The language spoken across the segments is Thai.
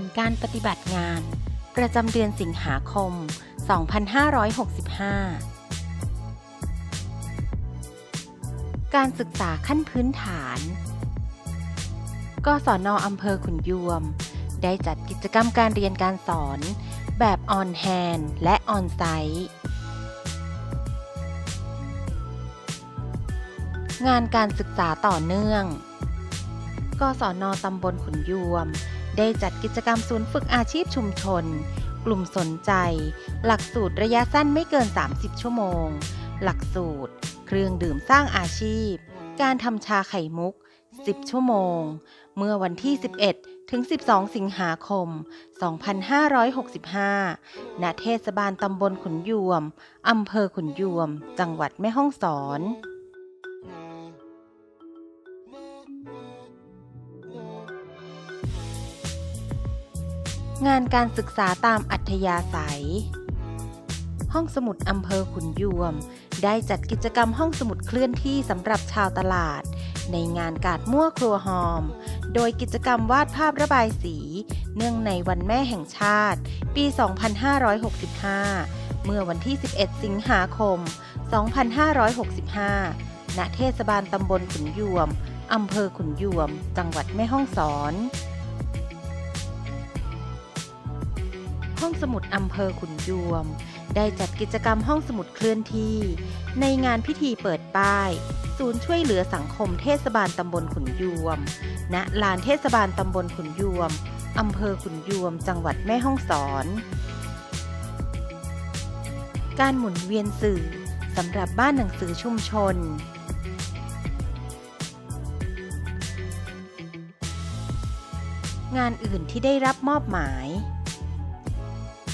ลการปฏิบัติงาน ประจำเดือนสิงหาคม 2565 การศึกษาขั้นพื้นฐาน กศนอำเภอขุนยวม ได้จัดกิจกรรมการเรียนการสอน แบบออนแฮนและออนไซต์งานการศึกษาต่อเนื่อง กศนตำบลขุนยวม ได้จัดกิจกรรมศูนย์ฝึกอาชีพชุมชน กลุ่มสนใจ หลักสูตรระยะสั้นไม่เกิน 30 ชั่วโมง หลักสูตร เครื่องดื่มสร้างอาชีพ การทำชาไข่มุก 10 ชั่วโมง เมื่อวันที่ 11 ถึง 12 สิงหาคม 2565 ณ เทศบาลตำบลขุนยวม อำเภอขุนยวม จังหวัดแม่ฮ่องสอน งานการศึกษาตามอัธยาศัย ห้องสมุดอำเภอขุนยวม ได้จัดกิจกรรมห้องสมุดเคลื่อนที่สำหรับชาวตลาด ในงานกาดมั่วครัวหอม โดยกิจกรรมวาดภาพระบายสี เนื่องในวันแม่แห่งชาติ ปี 2565 เมื่อวันที่ 11 สิงหาคม 2565 ณ เทศบาลตำบลขุนยวม อำเภอขุนยวม จังหวัดแม่ฮ่องสอน ห้องสมุดอำเภอขุนยวม ได้จัดกิจกรรมห้องสมุดเคลื่อนที่ ในงานพิธีเปิดป้าย ศูนย์ช่วยเหลือสังคมเทศบาลตำบลขุนยวม ณ ลานเทศบาลตำบลขุนยวม อำเภอขุนยวม จังหวัดแม่ฮ่องสอน การหมุนเวียนสื่อสำหรับบ้านหนังสือชุมชนงานอื่นที่ได้รับมอบหมาย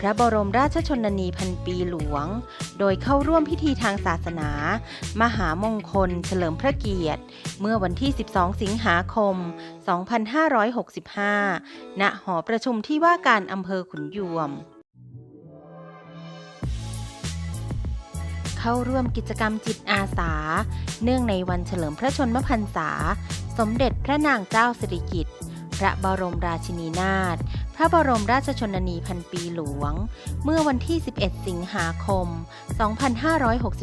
พระบรมราชชนนีพันปีหลวง โดยเข้าร่วมพิธีทางศาสนา มหามงคล เฉลิมพระเกียรติ เมื่อวันที่ 12 สิงหาคม 2565 ณ หอประชุมที่ว่าการอำเภอขุนยวม เข้าร่วมกิจกรรมจิตอาสา เนื่องในวันเฉลิมพระชนมพรรษา สมเด็จพระนางเจ้าสิริกิติ์พระบรมราชินีนาถ ระบรมราชชนนีพันปีหลวง เมื่อวันที่ 11 สิงหาคม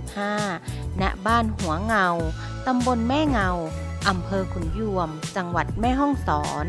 2565 ณ บ้านหัวเงา ตำบลแม่เงา อำเภอขุนยวม จังหวัดแม่ฮ่องสอน